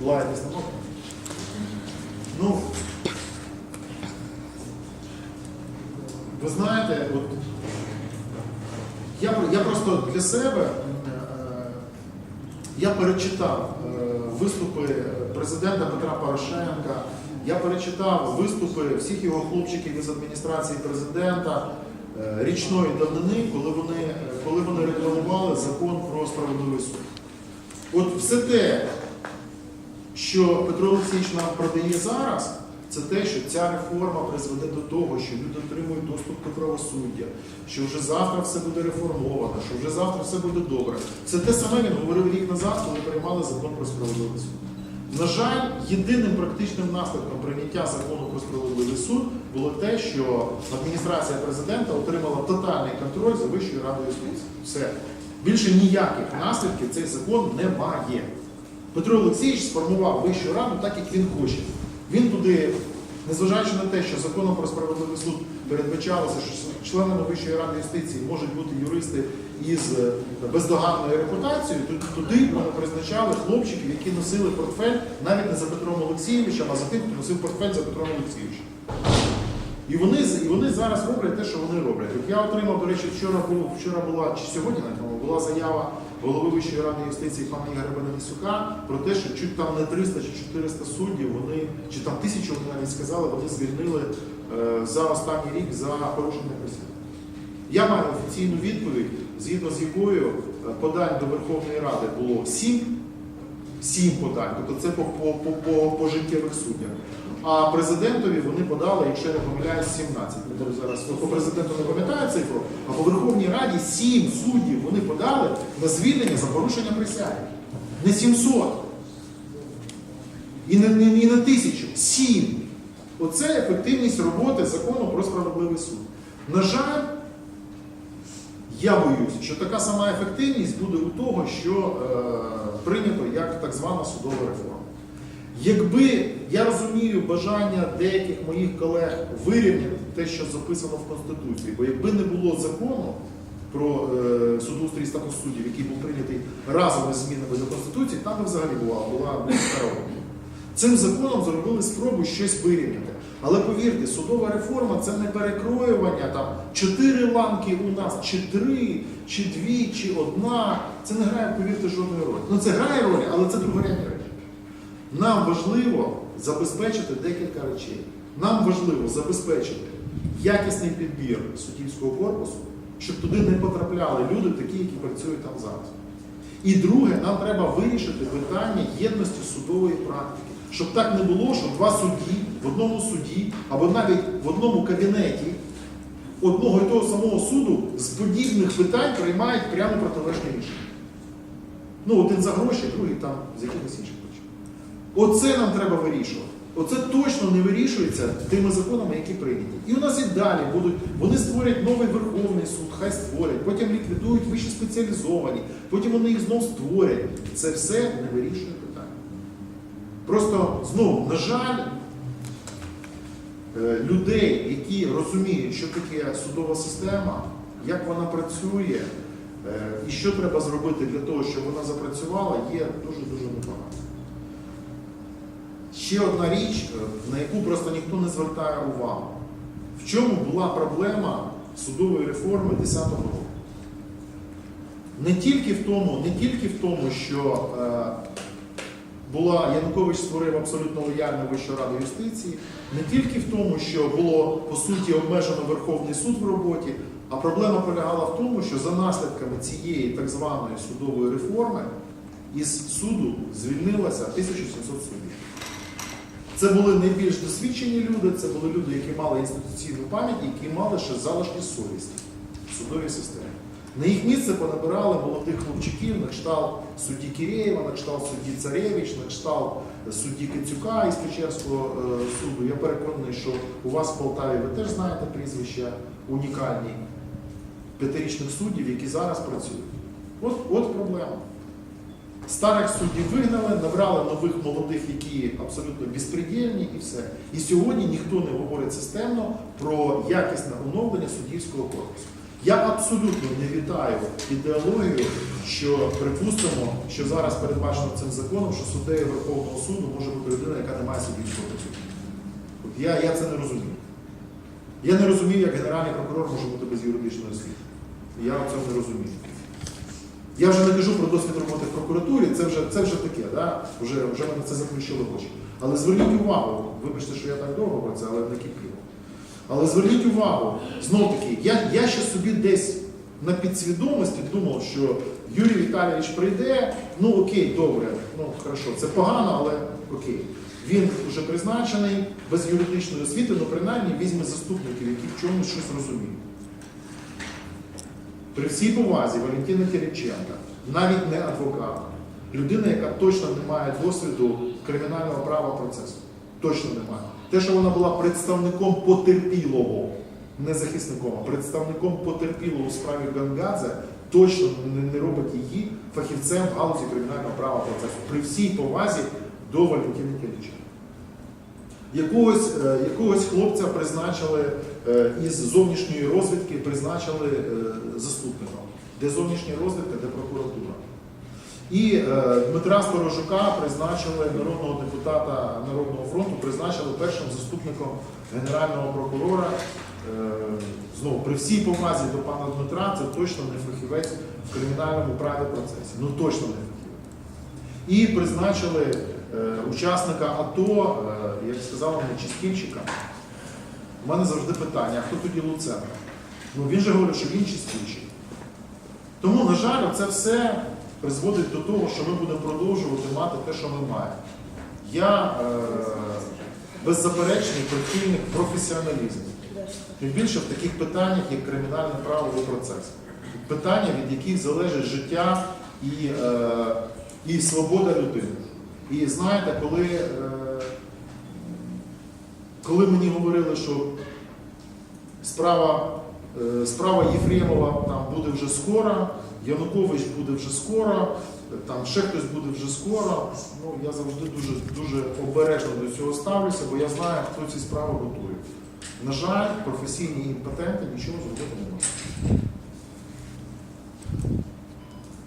Лаєтесь на можна? Ну, ви знаєте, от, я, я просто для себе е, я перечитав е, виступи президента Петра Порошенка, я перечитав виступи всіх його хлопчиків із адміністрації президента е, річної давнини, коли вони, коли вони рекламували закон про справедливий суд. От все те, що Петро Олексійович нам продає зараз, це те, що ця реформа призведе до того, що люди отримують доступ до правосуддя, що вже завтра все буде реформовано, що вже завтра все буде добре. Це те саме він говорив рік назад, коли приймали закон про справедливий суд. На жаль, єдиним практичним наслідком прийняття закону про справедливий суд було те, що адміністрація президента отримала тотальний контроль за Вищою радою юстиції. Все. Більше ніяких наслідків цей закон не має. Петро Олексійович сформував Вищу раду так, як він хоче. Він туди, незважаючи на те, що законом про справедливий суд передбачалося, що членами Вищої ради юстиції можуть бути юристи із е, бездоганною репутацією, туди вони призначали хлопчиків, які носили портфель навіть не за Петром Олексійовичем, а за тим, хто носив портфель за Петром Олексійовичем. І вони, і вони зараз роблять те, що вони роблять. От я отримав, до речі, вчора, був, вчора була, чи сьогодні навіть, по-моєму, була заява голови Вищої ради юстиції пана Ігоря Бенедисюка про те, що чуть там не 300 чи 400 суддів, вони, чи там тисячу вони навіть сказали, вони звільнили е, за останній рік за порушення присяги. Я маю офіційну відповідь, згідно з якою е, подань до Верховної Ради було 7, 7 подань, тобто це по, по, по, по, по життєвих суддях. А президентові вони подали, якщо я не помиляюсь, 17. Не буду зараз по президенту не пам'ятаю цифру, а по Верховній Раді 7 суддів вони подали на звільнення за порушення присяги. Не 700. І не, не, і не тисячу. 7. Оце ефективність роботи закону про справедливий суд. На жаль, я боюсь, що така сама ефективність буде у того, що е, прийнято як так звана судова реформа. Якби я розумію бажання деяких моїх колег вирівняти те, що записано в Конституції, бо якби не було закону про е, судоустрій статус суддів, який був прийнятий разом із змінами до Конституції, там взагалі була, була корова. Цим законом зробили спробу щось вирівняти. Але повірте, судова реформа це не перекроювання там чотири ланки у нас, чи три, чи дві, чи одна. Це не грає, повірте, жодної ролі. Ну це грає роль, але це другорядні речі. Нам важливо забезпечити декілька речей. Нам важливо забезпечити якісний підбір суддівського корпусу, щоб туди не потрапляли люди, такі, які працюють там зараз. І друге, нам треба вирішити питання єдності судової практики. Щоб так не було, що два судді в одному суді або навіть в одному кабінеті одного і того самого суду з подібних питань приймають прямо протилежні рішення. Ну, один за гроші, другий там з якихось інших. Оце нам треба вирішувати. Оце точно не вирішується тими законами, які прийняті. І у нас і далі будуть, вони створять новий Верховний суд, хай створять, потім ліквідують вищі спеціалізовані, потім вони їх знов створять. Це все не вирішує питання. Просто знову, на жаль, е, людей, які розуміють, що таке судова система, як вона працює, е, і що треба зробити для того, щоб вона запрацювала, є дуже-дуже небагато. Ще одна річ, е, на яку просто ніхто не звертає увагу. В чому була проблема судової реформи 10-го року? Не тільки в тому, не тільки в тому, що е, була Янукович створив абсолютно лояльну Вищу раду юстиції, не тільки в тому, що було по суті обмежено Верховний суд в роботі, а проблема полягала в тому, що за наслідками цієї так званої судової реформи із суду звільнилося 1700 суддів. Це були найбільш досвідчені люди, це були люди, які мали інституційну пам'ять, які мали ще залишки совісті в судовій системі. На їх місце понабирали молодих хлопчиків на кшталт судді Киреєва, на кшталт судді Царевич, на кшталт судді Кицюка із Печерського е, суду. Я переконаний, що у вас в Полтаві ви теж знаєте прізвища унікальні п'ятирічних суддів, які зараз працюють. От, от проблема. Старих суддів вигнали, набрали нових молодих, які абсолютно безпредельні і все. І сьогодні ніхто не говорить системно про якісне оновлення суддівського корпусу. Я абсолютно не вітаю ідеологію, що припустимо, що зараз передбачено цим законом, що суддею Верховного суду може бути людина, яка не має суддівського працювати. От я, я це не розумію. Я не розумію, як генеральний прокурор може бути без юридичної освіти. Я цього не розумію. Я вже не кажу про досвід роботи в прокуратурі, це вже, це вже таке, да? вже, вже мене це заключило в очі. Але зверніть увагу, вибачте, що я так довго про це, але не кипіло. Але зверніть увагу, знов таки, я, я ще собі десь на підсвідомості думав, що Юрій Віталійович прийде, ну окей, добре, ну хорошо, це погано, але окей. Він вже призначений без юридичної освіти, ну принаймні візьме заступників, які в чомусь щось розуміють. При всій повазі Валентина Кириченка, навіть не адвокат, людина, яка точно не має досвіду кримінального права процесу. Точно немає. Те, що вона була представником потерпілого, не захисником, а представником потерпілого у справі Гангадзе, точно не, робить її фахівцем в галузі кримінального права процесу. При всій повазі до Валентини Кириченка. Якогось, е, якогось хлопця призначили е, із зовнішньої розвідки, призначили е, заступником. Де зовнішня розвідка, де прокуратура. І Дмитра Сторожука призначили народного депутата Народного фронту, призначили першим заступником генерального прокурора. Знову, при всій повазі до пана Дмитра, це точно не фахівець в кримінальному праві процесі. Ну точно не фахівець. І призначили учасника АТО, е, як сказав мені, Чистільчика. У мене завжди питання, а хто тоді Луценко? Ну він же говорить, що він чистільчик. Тому, на жаль, це все призводить до того, що ми будемо продовжувати мати те, що ми маємо. Я е, беззаперечний прихильник професіоналізму. Тим більше в таких питаннях, як кримінальний правовий процес. Питання, від яких залежить життя і, е, і свобода людини. І знаєте, коли, е, коли мені говорили, що справа, е, справа Єфремова там буде вже скоро, Янукович буде вже скоро, там ще хтось буде вже скоро. Ну, я завжди дуже, дуже обережно до цього ставлюся, бо я знаю, хто ці справи готує. На жаль, професійні імпотенти нічого зробити не можуть.